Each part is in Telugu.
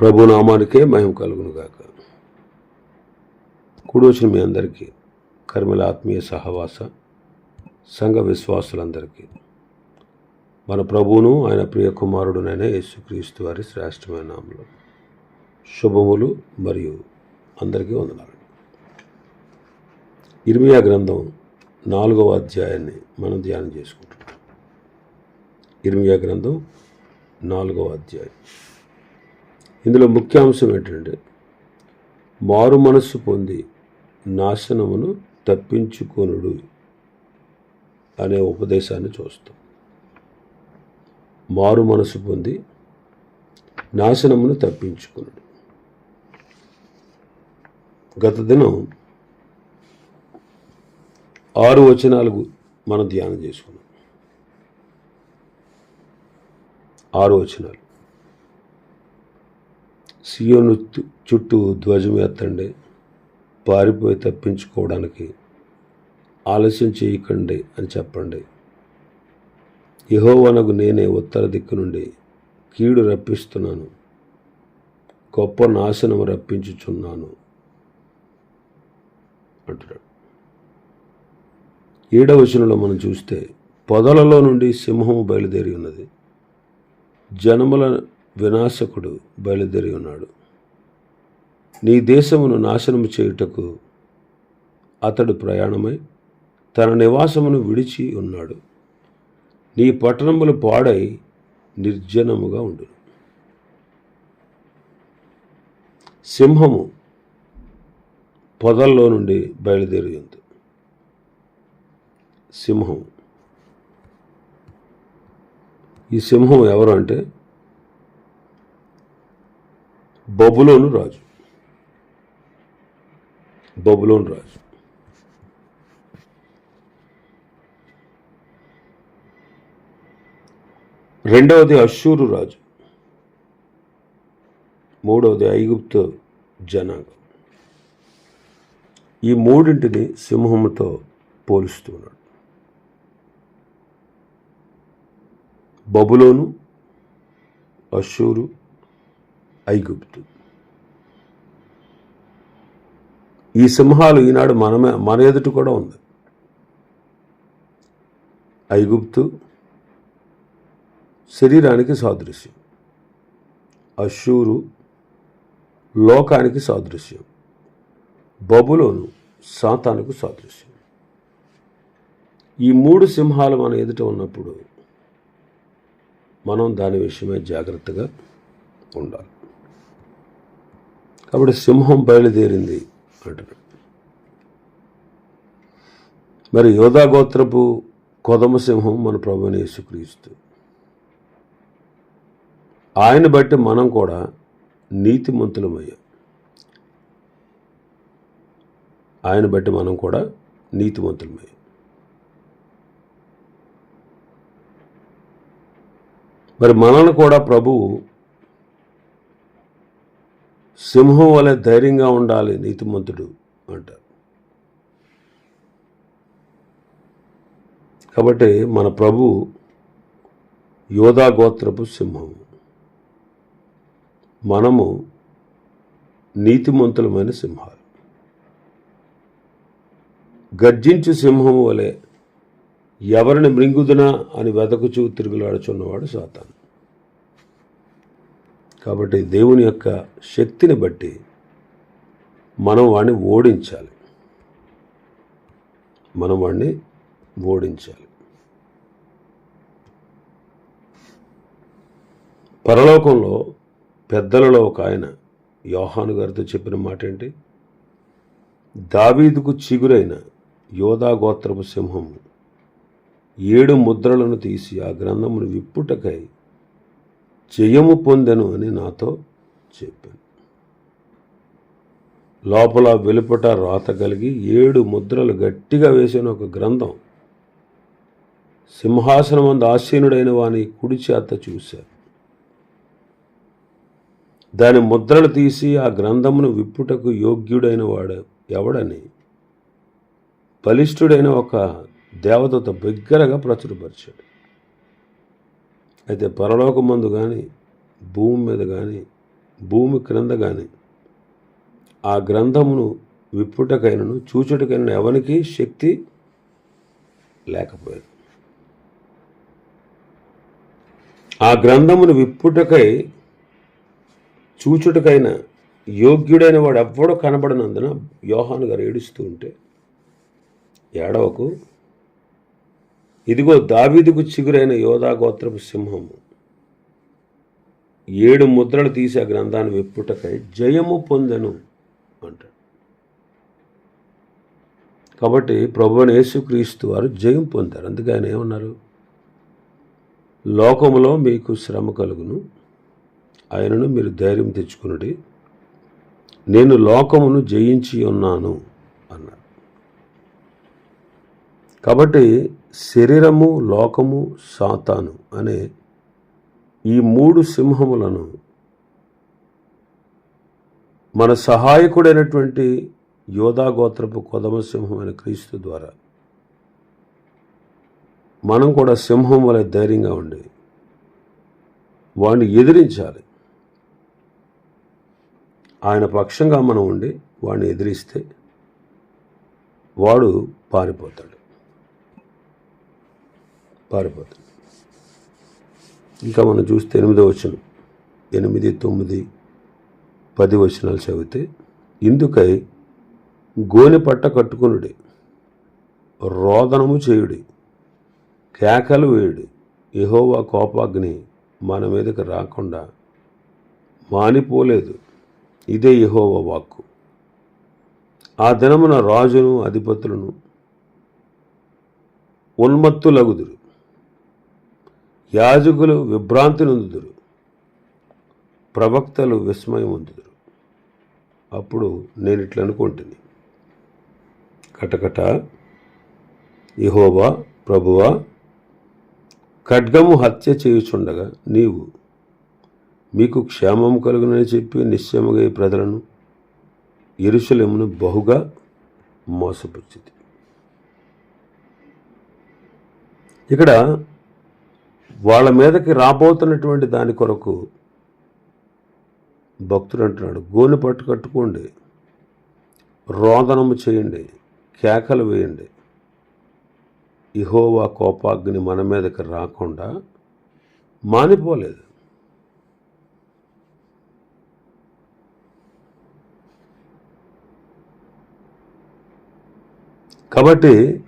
ప్రభు నామానికే మహిమ కలుగునుగాక. కూడొచ్చిన మీ అందరికీ కర్మల ఆత్మీయ సహవాస సంఘ విశ్వాసులందరికీ. మన ప్రభువును ఆయన ప్రియ కుమారుడునైన యేసుక్రీస్తు వారి శ్రేష్టమైన నామలు శుభములు మరియు అందరికీ వందనాలు. ఇర్మియా గ్రంథం నాలుగవ అధ్యాయాన్ని మనం ధ్యానం చేసుకుంటున్నాం. ఇర్మియా గ్రంథం నాలుగవ అధ్యాయం. ఇందులో ముఖ్యాంశం ఏంటంటే మారు మనస్సు పొంది నాశనమును తప్పించుకొనుడు అనే ఉపదేశాన్ని చూస్తాం. మారు మనసు పొంది నాశనమును తప్పించుకున్నాడు గత దినం ఆరు వచనాలు మనం ధ్యానం చేసుకున్నాం. ఆరు వచనాలు. సియోను చుట్టూ ధ్వజం ఎత్తండి. పారిపోయి తప్పించుకోవడానికి ఆలస్యం చేయకండి అని చెప్పండి. యహోవనకు నేనే ఉత్తర దిక్కు నుండి కీడు రప్పిస్తున్నాను. గొప్ప నాశనం రప్పించుచున్నాను అంటున్నాడు. ఏడవ వచనంలో మనం చూస్తే పొదలలో నుండి సింహము బయలుదేరి ఉన్నది. జనముల వినాశకుడు బయలుదేరి ఉన్నాడు. నీ దేశమును నాశనము చేయుటకు అతడు ప్రయాణమై తన నివాసమును విడిచి ఉన్నాడు. నీ పట్టణములు పాడై నిర్జనముగా ఉండు సింహము పొదల్లో నుండి బయలుదేరి ఉంది సింహం. ఈ సింహం ఎవరు అంటే బబులోను రాజు. బబులోను రాజు. రెండవది అశూరు రాజు. మూడవది ఐగుప్తు జనాంగం. ఈ మూడింటిని సింహముతో పోలుస్తున్నాడు బబులోను అశూరు ఐగుప్తు. ఈ సింహాలు ఈనాడు మనమే మన ఎదుట కూడా ఉంది. ఐగుప్తు శరీరానికి సాదృశ్యం. అశూరు లోకానికి సాదృశ్యం. బబులోను సాతానికి సాదృశ్యం. ఈ మూడు సింహాలు మన ఎదుట ఉన్నప్పుడు మనం దాని విషయమే జాగ్రత్తగా ఉండాలి. కాబట్టి సింహం బయలుదేరింది అంటారు మరి యోధా గోత్రపు కొదమ సింహం మన ప్రభుని యేసుక్రీస్తు. ఆయన బట్టి మనం కూడా నీతిమంతులమయ్యాం. ఆయన బట్టి మనం కూడా నీతిమంతులమయ్యాం. మరి మనల్ని కూడా ప్రభువు సింహం వలె ధైర్యంగా ఉండాలి నీతిమంతుడు అంటారు కాబట్టి మన ప్రభు యోధా గోత్రపు సింహము మనము నీతిమంతులమైన సింహాలు. గర్జించు సింహము వలె ఎవరిని మృంగుదునా అని వెతకుచూ తిరుగులాడుచున్నవాడు సాతాను. కాబట్టి దేవుని యొక్క శక్తిని బట్టి మనం వాడిని ఓడించాలి. మనం వాడిని ఓడించాలి. పరలోకంలో పెద్దలలో ఒక ఆయన యోహాను గారితో చెప్పిన మాట ఏంటి దావీదుకు చిగురైన యోధా గోత్రపు సింహము ఏడు ముద్రలను తీసి ఆ గ్రంథమును విప్పుటకై జయము పొందెను అని నాతో చెప్పాను. లోపల వెలుపట రాత కలిగి ఏడు ముద్రలు గట్టిగా వేసిన ఒక గ్రంథం. సింహాసనం అందు ఆసీనుడైన వాని కుడి చేత చూశారు దాని ముద్రలు తీసి ఆ గ్రంథమును విప్పుటకు యోగ్యుడైన వాడు ఎవడని బలిష్ఠుడైన ఒక దేవదూత బిగ్గరగా ప్రచురపరిచాడు. అయితే పరలోకమందు కానీ భూమి మీద కానీ భూమి క్రింద కానీ ఆ గ్రంథమును విప్పుటకైనను చూచుటకైన ఎవరికి శక్తి లేకపోయాడు ఆ గ్రంథమును విప్పుటకై చూచుటకైన యోగ్యుడైన వాడు ఎవ్వడో కనబడనందున యోహాను గారు ఏడుస్తూ ఉంటే ఏడవకు ఇదిగో దావీదుకు చిగురైన యోధా గోత్రపు సింహము. ఏడు ముద్రలు తీసి ఆ గ్రంథాన్ని విప్పుటకై జయము పొందెను అంటాడు. కాబట్టి ప్రభుని యేసుక్రీస్తు వారు జయం పొందారు. అందుకే ఆయన ఏమన్నారు? లోకములో మీకు శ్రమ కలుగును. ఆయనను మీరు ధైర్యం తెచ్చుకున్నది నేను లోకమును జయించి ఉన్నాను. కాబట్టి శరీరము లోకము సాతాను అనే ఈ మూడు సింహములను మన సహాయకుడైనటువంటి యోధాగోత్రపు కొదమ అనే క్రీస్తు ద్వారా మనం కూడా సింహం వలె ధైర్యంగా ఉండి వాడిని ఎదిరించాలి. ఆయన పక్షంగా మనం ఉండి వాడిని ఎదిరిస్తే వాడు పారిపోతాడు. పారిపోతుంది. ఇంకా మనం చూస్తే ఎనిమిదో వచనం. ఎనిమిది తొమ్మిది పది వచనాలు చదివితే ఇందుకై గోని పట్ట కట్టుకునుడి రోదనము చేయుడి కేకలు వేయుడి యెహోవా కోపాగ్ని మన మీదకి రాకుండా మానిపోలేదు. ఇదే యెహోవా వాక్కు. ఆ దినమున రాజును అధిపతులను ఉన్మత్తులగుదురు. యాజకులు విభ్రాంతి నొందుదురు. ప్రవక్తలు విస్మయం పొందుదురు అప్పుడు నేను ఇట్లా అనుకుంటుంది కటకట ఇహోవా ప్రభువా ఖడ్గము హత్య చేయుచుండగా నీవు మీకు క్షేమం కలుగునని చెప్పి నిశ్చయముగా ఈ ప్రజలను ఇరుషులెమును బహుగా మోసపుచ్చింది. ఇక్కడ వాళ్ళ మీదకి రాబోతున్నటువంటి దాని కొరకు భక్తుడు అంటున్నాడు గోని పట్టు కట్టుకోండి రోదనము చేయండి కేకలు వేయండి. ఇహోవా కోపాగ్ని మన మీదకి రాకుండా మానిపోలేదు. కాబట్టి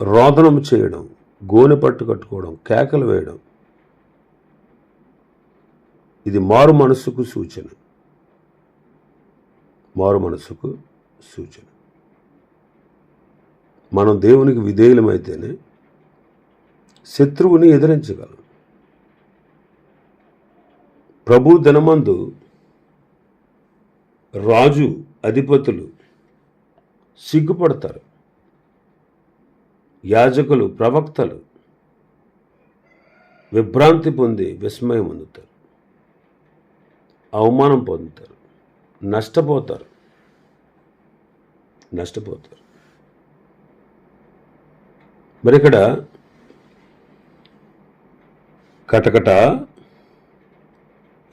రోదనం చేయడం గోనె పట్టు కట్టుకోవడం కేకలు వేయడం. ఇది మారు మనస్సుకు సూచన. మారు మనస్సుకు సూచన. మనం దేవునికి విధేయులమైతేనే శత్రువుని ఎదిరించగలం. ప్రభు దినమందు రాజు అధిపతులు సిగ్గుపడతారు. యాజకులు ప్రవక్తలు విభ్రాంతి పొంది విస్మయం పొందుతారు. అవమానం పొందుతారు. నష్టపోతారు. నష్టపోతారు. మరి ఇక్కడ కటకట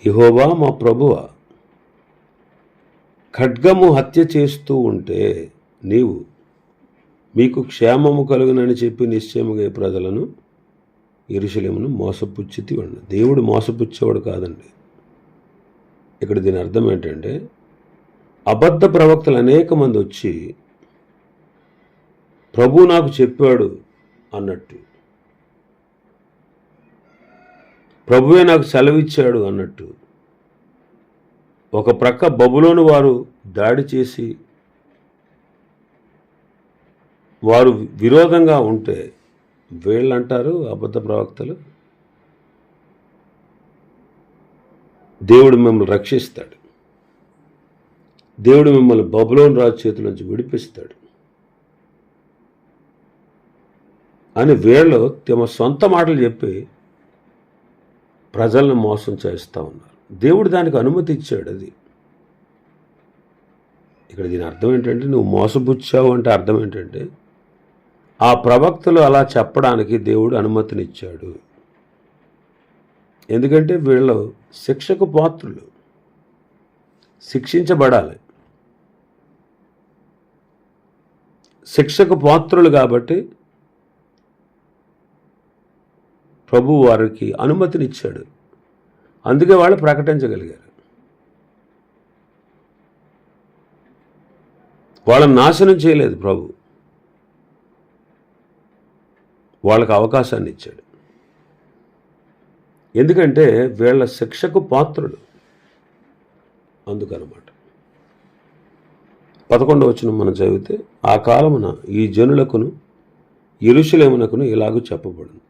ఇహోవా మా ప్రభువ ఖడ్గము హత్య చేస్తూ ఉంటే నీవు మీకు క్షేమము కలుగునని చెప్పి నిశ్చయముగా ప్రజలను ఇరుషలేమును మోసపుచ్చితి వండి దేవుడు మోసపుచ్చేవాడు కాదండి. ఇక్కడ దీని అర్థం ఏంటంటే అబద్ధ ప్రవక్తలు అనేక మంది వచ్చి ప్రభు నాకు చెప్పాడు అన్నట్టు. ప్రభువే నాకు సెలవిచ్చాడు అన్నట్టు. ఒక ప్రక్క బబులోని వారు దాడి చేసి వారు విరోధంగా ఉంటే వీళ్ళు అంటారు అబద్ధ ప్రవక్తలు? దేవుడు మిమ్మల్ని రక్షిస్తాడు. దేవుడు మిమ్మల్ని బబులోని రాజు చేతుల నుంచి విడిపిస్తాడు. అని వీళ్ళు తమ సొంత మాటలు చెప్పి ప్రజలను మోసం చేస్తూ ఉన్నారు. దేవుడు దానికి అనుమతి ఇచ్చాడు అది. ఇక్కడ దీని అర్థం ఏంటంటే నువ్వు మోసపుచ్చావు అంటే అర్థం ఏంటంటే ఆ ప్రవక్తలు అలా చెప్పడానికి దేవుడు అనుమతినిచ్చాడు. ఎందుకంటే వీళ్ళు శిక్షకు పాత్రులు. శిక్షించబడాలి. శిక్షకు పాత్రులు కాబట్టి ప్రభు వారికి అనుమతినిచ్చాడు. అందుకే వాళ్ళు ప్రకటించగలిగారు. వాళ్ళని నాశనం చేయలేదు ప్రభు. వాళ్ళకు అవకాశాన్ని ఇచ్చాడు. ఎందుకంటే వీళ్ళ శిక్షకు పాత్రుడు అందుకనమాట. పదకొండవ వచ్చిన మనం చదివితే ఆ కాలమున ఈ జనులకును ఇరుషులేమునకును ఇలాగూ చెప్పబడింది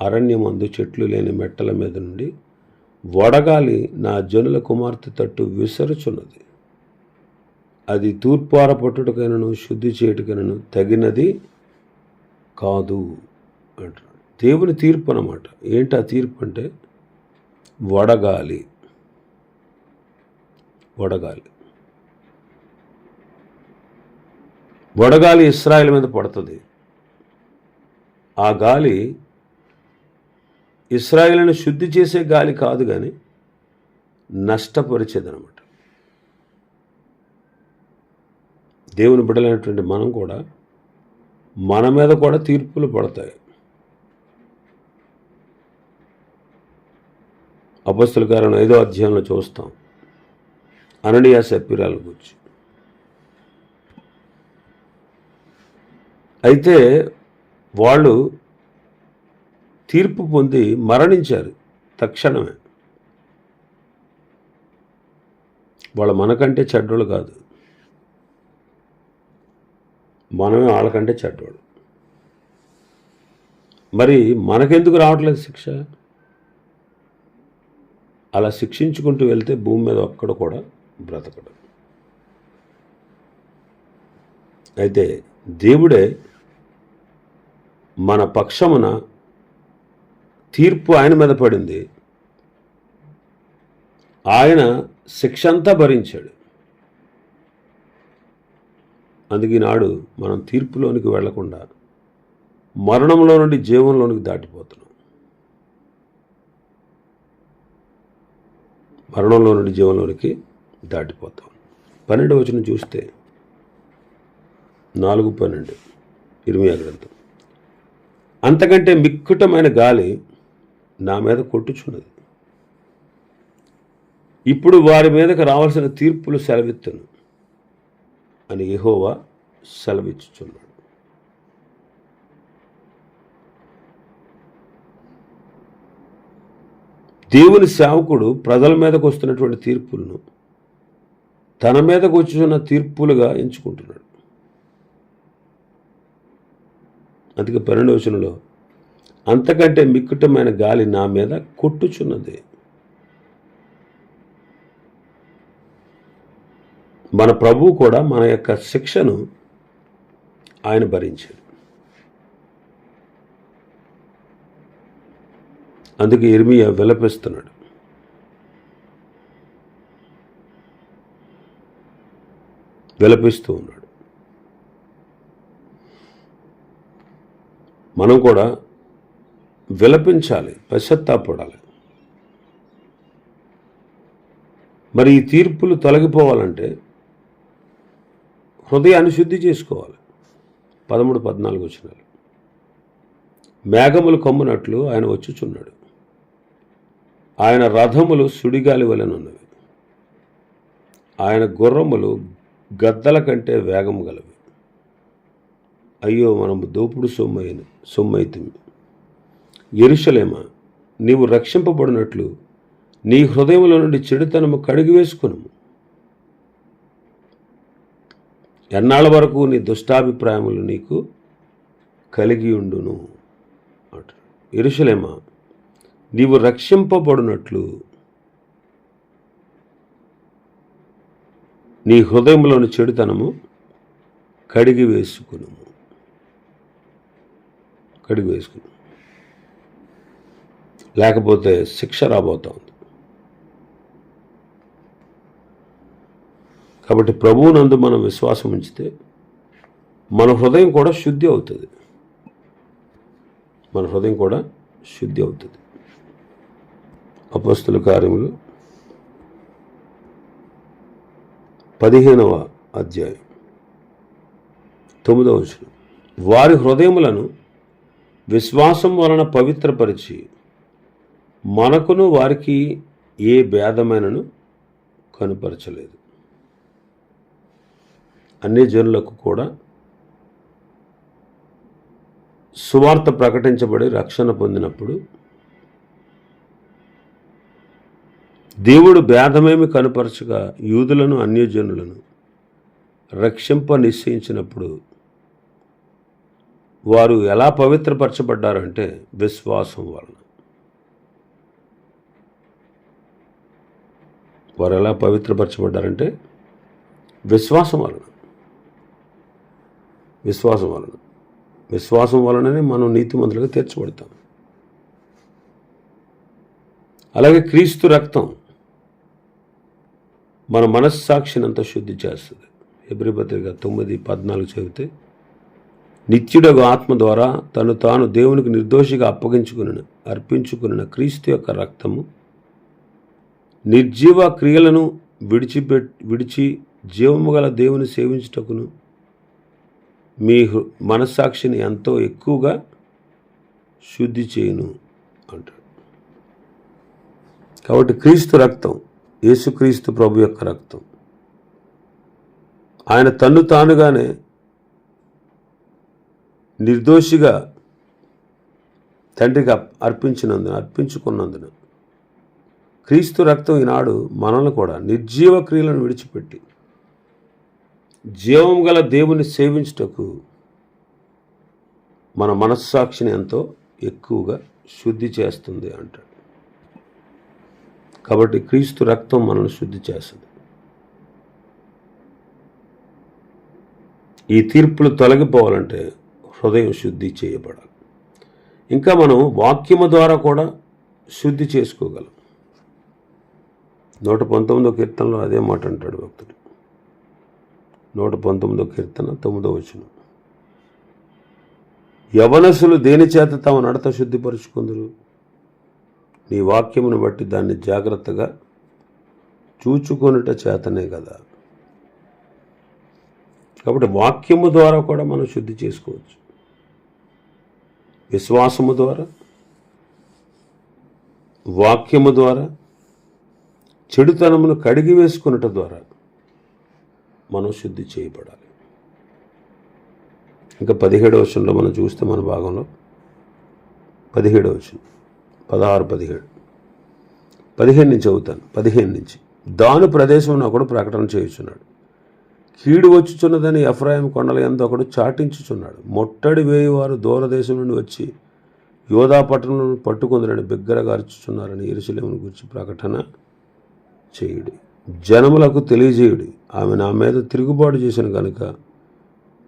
అరణ్యమందు చెట్లు లేని మెట్టల మీద నుండి వడగాలి నా జనుల కుమార్తె తట్టు విసరుచున్నది. అది తూర్పార పట్టుటకైనను శుద్ధి చేయుటకైనను తగినది కాదు. అంటారు. దేవుని తీర్పు అన్నమాట. ఏంటి ఆ తీర్పు అంటే వడగాలి. వడగాలి. వడగాలి ఇస్రాయల్ మీద పడుతుంది. ఆ గాలి ఇస్రాయేల్ని శుద్ధి చేసే గాలి కాదు కానీ నష్టపరిచేదనమాట దేవుని బిడ్డలైనటువంటి మనం కూడా మన మీద కూడా తీర్పులు పడతాయి. అపస్తుల కారణం ఐదో అధ్యాయంలో చూస్తాం. అననీయ సప్పిరాల గురించి. అయితే వాళ్ళు తీర్పు పొంది మరణించారు తక్షణమే. వాళ్ళు మనకంటే చెడ్డోళ్ళు కాదు. మనమే వాళ్ళకంటే చెడ్డోళ్ళు. మరి మనకెందుకు రావట్లేదు శిక్ష? అలా శిక్షించుకుంటూ వెళ్తే భూమి మీద ఒక్కడ కూడా బ్రతకడు. అయితే దేవుడే మన పక్షమున తీర్పు ఆయన మీద పడింది. ఆయన శిక్ష అంతా భరించాడు. అందుకే నాడు మనం తీర్పులోనికి వెళ్ళకుండా మరణంలో నుండి జీవంలోనికి దాటిపోతున్నాం. మరణంలో నుండి జీవంలోనికి దాటిపోతాం. పన్నెండు వచనం చూస్తే నాలుగు పన్నెండు. ఇరిమియా గ్రంథం. అంతకంటే మిక్కుటమైన గాలి నా మీద కొట్టుచున్నది. ఇప్పుడు వారి మీదకి రావాల్సిన తీర్పులు సెలవిత్తును అని యెహోవా సెలవిచ్చుచున్నాడు. దేవుని సేవకుడు ప్రజల మీదకు వస్తున్నటువంటి తీర్పులను తన మీదకు వచ్చున్న తీర్పులుగా ఎంచుకుంటున్నాడు. అందుకే పన్నెండు వచనంలో అంతకంటే మిక్కుటమైన గాలి నా మీద కొట్టుచున్నది. మన ప్రభువు కూడా మన యొక్క శిక్షను ఆయన భరించాడు. అందుకే ఇర్మియా విలపిస్తున్నాడు. విలపిస్తూ ఉన్నాడు మనం కూడా విలపించాలి పశ్చత్తాపడాలి. మరి ఈ తీర్పులు తొలగిపోవాలంటే హృదయాన్ని శుద్ధి చేసుకోవాలి. పదమూడు పద్నాలుగు వచ్చినాలు మేఘములు కమ్మునట్లు ఆయన వచ్చుచున్నాడు. ఆయన రథములు సుడిగాలి వలెనున్నవి. ఆయన గుర్రములు గద్దల కంటే వేగము గలవి. అయ్యో మనము దోపుడు సొమ్మైన సొమ్మైతిమి ఎరుషలేమ నీవు రక్షింపబడినట్లు నీ హృదయంలో నుండి చెడుతనము కడిగి వేసుకును ఎన్నాళ్ళ వరకు నీ దుష్టాభిప్రాయములు నీకు కలిగి ఉండును? అంట ఎరుషలేమా నీవు రక్షింపబడినట్లు నీ హృదయంలోని చెడుతనము కడిగి వేసుకును. కడిగి వేసుకును. లేకపోతే శిక్ష రాబోతా ఉంది. కాబట్టి ప్రభువునందు మనం విశ్వాసం ఉంచితే మన హృదయం కూడా శుద్ధి అవుతుంది. మన హృదయం కూడా శుద్ధి అవుతుంది. అపస్తుల కార్యములు. పదిహేనవ అధ్యాయం. తొమ్మిదవ వచనం. వారి హృదయములను విశ్వాసం వలన పవిత్రపరిచి మనకును వారికి ఏ భేదమైనను కనుపరచలేదు. అన్ని జనులకు కూడా సువార్త ప్రకటించబడి రక్షణ పొందినప్పుడు దేవుడు భేదమేమి కనుపరచగా యూదులను అన్యజనులను రక్షింప నిశ్చయించినప్పుడు వారు ఎలా పవిత్రపరచబడ్డారంటే విశ్వాసం వలన. వారు ఎలా పవిత్రపరచబడ్డారంటే విశ్వాసం వలన. విశ్వాసం వలన. విశ్వాసం వలననే మనం నీతిమంతులుగా తీర్చబడతాం. అలాగే క్రీస్తు రక్తం మన మనస్సాక్షిని అంతా శుద్ధి చేస్తుంది. ఎబ్రిపత్రిక తొమ్మిది పద్నాలుగు చదివితే నిత్యుడగు ఆత్మ ద్వారా తను తాను దేవునికి నిర్దోషిగా అప్పగించుకుని అర్పించుకున్న క్రీస్తు యొక్క రక్తము నిర్జీవ క్రియలను విడిచిపె విడిచి జీవము గల దేవుని సేవించుటకును మీ హృ- మనస్సాక్షిని ఎంతో ఎక్కువగా శుద్ధి చేయను అంటాడు. కాబట్టి క్రీస్తు రక్తం యేసుక్రీస్తు ప్రభు యొక్క రక్తం. ఆయన తన్ను తానుగానే నిర్దోషిగా తండ్రికి అర్పించినందున అర్పించుకున్నందున క్రీస్తు రక్తం ఈనాడు మనల్ని కూడా నిర్జీవ క్రియలను విడిచిపెట్టి జీవం గల దేవుని సేవించుటకు మన మనస్సాక్షిని ఎంతో ఎక్కువగా శుద్ధి చేస్తుంది అంటాడు. కాబట్టి క్రీస్తు రక్తం మనల్ని శుద్ధి చేస్తుంది. ఈ తీర్పులు తొలగిపోవాలంటే హృదయం శుద్ధి చేయబడాలి. ఇంకా మనం వాక్యము ద్వారా కూడా శుద్ధి చేసుకోగలం. నూట పంతొమ్మిదో కీర్తనలో అదే మాట అంటాడు భక్తుడు. నూట పంతొమ్మిదో కీర్తన తొమ్మిదో వచ్చిన యవనసులు దేని చేత తమ నడత శుద్ధిపరుచుకుందరు? నీ వాక్యమును బట్టి దాన్ని జాగ్రత్తగా చూచుకొనుట చేతనే కదా. కాబట్టి వాక్యము ద్వారా కూడా మనం శుద్ధి చేసుకోవచ్చు. విశ్వాసము ద్వారా వాక్యము ద్వారా చెడుతనమును కడిగి వేసుకున్నట ద్వారా మనం శుద్ధి చేయబడాలి. ఇంకా పదిహేడవ వచనంలో మనం చూస్తే మన భాగంలో పదిహేడవ వచనం. పదహారు పదిహేడు. పదిహేను నుంచి చదువుతాను. పదిహేను నుంచి. దాను ప్రదేశం ఒకడు ప్రకటన చేయుచున్నాడు. కీడు వచ్చుచున్నదని ఎఫ్రాయిం కొండల ఎందు ఒకడు చాటించుచున్నాడు. మొట్టడి వేయువారు దూరదేశం నుండి వచ్చి యోధా పట్టణం పట్టుకుందరని బిగ్గరగా అరుచుచున్నారని ఇరుసలేముని గురించి ప్రకటన చేయుడి. జనములకు తెలియజేయుడి. ఆమె నా మీద తిరుగుబాటు చేసిన కనుక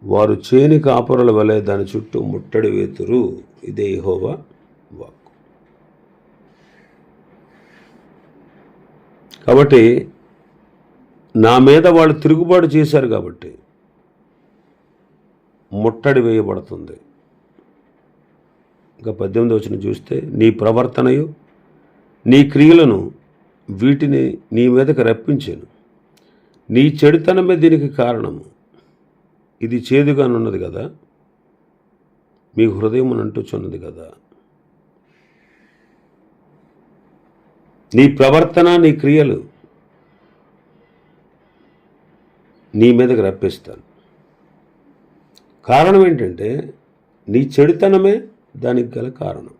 వారు చేని కాపురల వలె దాని చుట్టూ ముట్టడి వేతురు. ఇదే హోవా వాక్కు కాబట్టి నా మీద వాళ్ళు తిరుగుబాటు చేశారు కాబట్టి ముట్టడి వేయబడుతుంది. ఇంకా పద్దెనిమిది వచ్చిన చూస్తే నీ ప్రవర్తనయు నీ క్రియలను వీటిని నీ మీదకి రప్పించాను. నీ చెడుతనమే దీనికి కారణము. ఇది చేదుగానున్నది కదా. మీ హృదయం అంటుచున్నది కదా. నీ ప్రవర్తన నీ క్రియలు నీ మీదకి రప్పిస్తాను. కారణం ఏంటంటే నీ చెడుతనమే దానికి గల కారణం.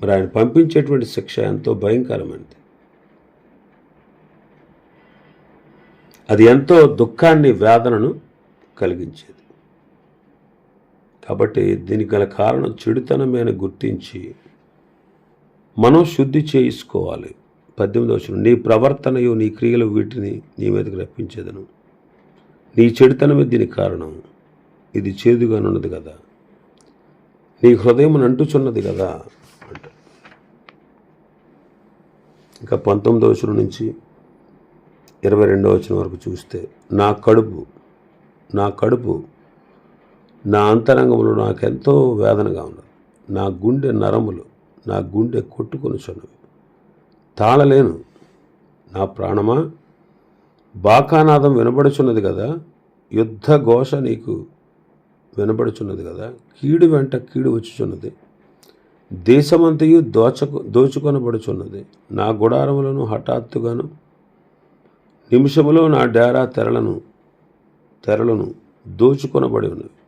మరి ఆయన పంపించేటువంటి శిక్ష ఎంతో భయంకరమైనది. అది ఎంతో దుఃఖాన్ని వేదనను కలిగించేది. కాబట్టి దీనికి గల కారణం చెడుతనమే అని గుర్తించి మనం శుద్ధి చేసుకోవాలి పద్దెనిమిది వచ్చిన నీ ప్రవర్తనయు నీ క్రియలు వీటిని నీ మీదకి రప్పించేదను. నీ చెడుతనమే దీనికి కారణం. ఇది చేదుగానున్నది కదా. నీ హృదయం అంటుచున్నది కదా అంట. ఇంకా పంతొమ్మిదో వచ్చిన నుంచి ఇరవై రెండో వచ్చిన వరకు చూస్తే నా కడుపు నా కడుపు నా అంతరంగంలో నాకెంతో వేదనగా ఉన్నది. నా గుండె నరములు నా గుండె కొట్టుకొని చున్నవి. తాళలేను. నా ప్రాణమా? బాకానాదం వినబడుచున్నది కదా? యుద్ధ ఘోష నీకు వినబడుచున్నది కదా? కీడు వెంట కీడు వచ్చుచున్నది. దేశమంతయు దోచకు దోచుకొనబడుచున్నది. నా గుడారములను హఠాత్తుగాను నిమిషములో నా డేరా తెరలను తెరలను దోచుకొనబడి ఉన్నవి.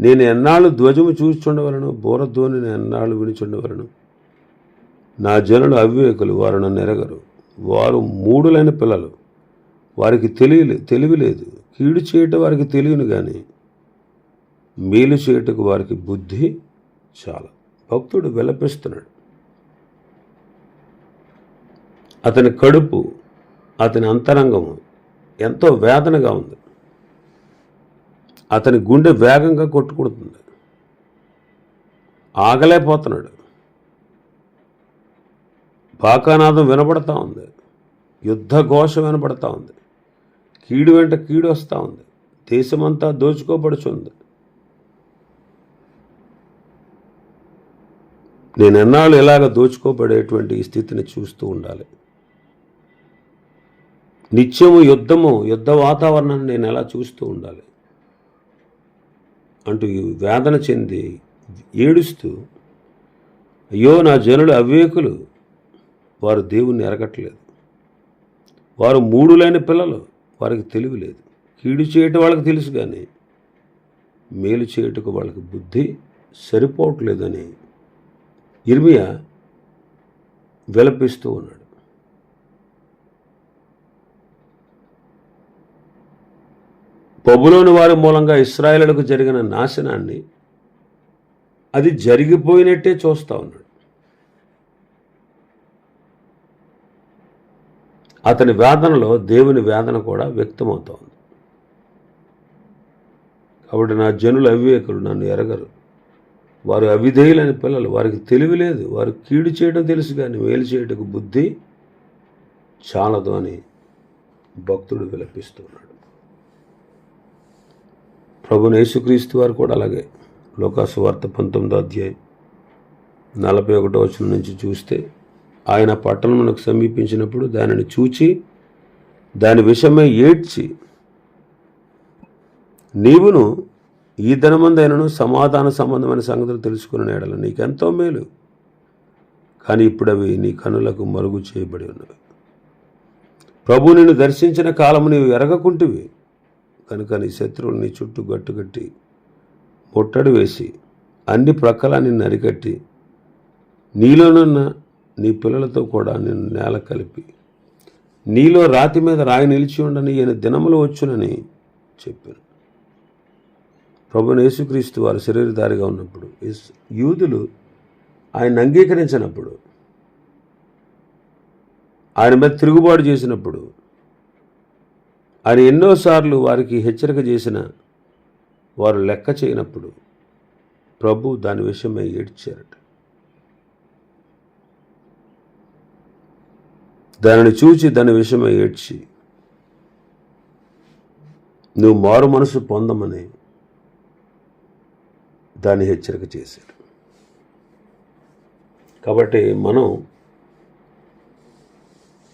నేను ఎన్నాళ్ళు ధ్వజము చూచుండవలను బోరధ్వనిని ఎన్నాళ్ళు వినిచుండవలను. నా జనులు అవివేకులు వారు నన్ను ఎరగరు వారు మూడులైన పిల్లలు. వారికి తెలియలే తెలివి లేదు. కీడు చేయటం వారికి తెలియను కానీ మేలు చేయుటకు వారికి బుద్ధి చాలా భక్తుడు విలపిస్తున్నాడు. అతని కడుపు అతని అంతరంగము ఎంతో వేదనగా ఉంది. అతని గుండె వేగంగా కొట్టుకుంటుంది ఆగలేకపోతున్నాడు. పాకానాదం వినపడతా ఉంది. యుద్ధ ఘోష వినపడతా ఉంది. కీడు వెంట కీడు వస్తూ ఉంది. దేశమంతా దోచుకోబడుచుంది నేను ఎన్నాళ్ళు ఇలాగ దోచుకోబడేటువంటి ఈ స్థితిని చూస్తూ ఉండాలి. నిత్యము యుద్ధము యుద్ధ వాతావరణాన్ని నేను ఎలా చూస్తూ ఉండాలి? అంటూ వేదన చెంది ఏడుస్తూ అయ్యో నా జనులు అవివేకులు. వారు దేవుణ్ణి ఎరగట్లేదు. వారు మూడులైన పిల్లలు వారికి తెలివి లేదు. కీడు చేయటం వాళ్ళకి తెలుసు కానీ మేలు చేయటకు వాళ్ళకి బుద్ధి సరిపోవట్లేదని ఇర్మియా విలపిస్తూ ఉన్నాడు. బబులోని వారి మూలంగా ఇస్రాయేలులకు జరిగిన నాశనాన్ని అది జరిగిపోయినట్టే చూస్తూ ఉన్నాడు. అతని వేదనలో దేవుని వేదన కూడా వ్యక్తమవుతూ ఉంది. కాబట్టి నా జనులు అవివేకులు నన్ను ఎరగరు. వారు అవిధేయులైన పిల్లలు వారికి తెలివి లేదు. వారు కీడు చేయడం తెలుసు కానీ మేలు చేయటకు బుద్ధి చాలదు అని భక్తుడు విలపిస్తున్నాడు ప్రభు యేసుక్రీస్తు వారు కూడా అలాగే. లోకాసు వార్త పంతొమ్మిదో అధ్యాయం నలభై ఒకటో వచనం నుంచి చూస్తే ఆయన పట్టణమునకు సమీపించినప్పుడు దానిని చూచి దాని విషయమై ఏడ్చి నీవును ఈ ధనమందైనను సమాధాన సంబంధమైన సంగతులు తెలుసుకున్న నేడల నీకెంతో మేలు. కానీ ఇప్పుడు అవి నీ కనులకు మరుగు చేయబడి ఉన్నవి. ప్రభు నిన్ను దర్శించిన కాలము నీవు ఎరగకుంటివి. కనుక నీ శత్రువులు నీ చుట్టూ గట్టుకట్టి ముట్టడి వేసి అన్ని ప్రక్కల నిన్ను అరికట్టి నీలోనున్న నీ పిల్లలతో కూడా నిన్ను నేల కలిపి నీలో రాతి మీద రాయి నిలిచి ఉండని ఈయన దినములు వచ్చునని చెప్పాను. ప్రభుని యేసుక్రీస్తు వారు శరీరధారిగా ఉన్నప్పుడు యూదులు ఆయన అంగీకరించినప్పుడు ఆయన మీద తిరుగుబాటు చేసినప్పుడు ఆయన ఎన్నోసార్లు వారికి హెచ్చరిక చేసిన వారు లెక్క చేయనప్పుడు ప్రభు దాని విషయమై ఏడ్చారట. దానిని చూచి దాని విషయమై ఏడ్చి నువ్వు మారు మనసు పొందమని దాన్ని హెచ్చరిక చేశాడు కాబట్టి మనం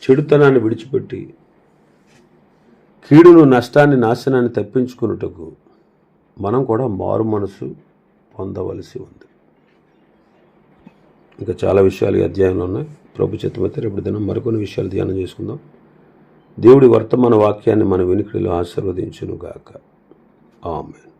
చెడుతనాన్ని విడిచిపెట్టి కీడును నష్టాన్ని నాశనాన్ని తప్పించుకున్నటకు మనం కూడా మారు మనసు పొందవలసి ఉంది. ఇంకా చాలా విషయాలు ఈ అధ్యాయంలో ఉన్నాయి. ప్రభు చిత్తమైతే రేపు దినం మరికొన్ని విషయాలు ధ్యానం చేసుకుందాం. దేవుడి వర్తమాన వాక్యాన్ని మన వెనుకడిలో ఆశీర్వదించును గాక ఆమెన్.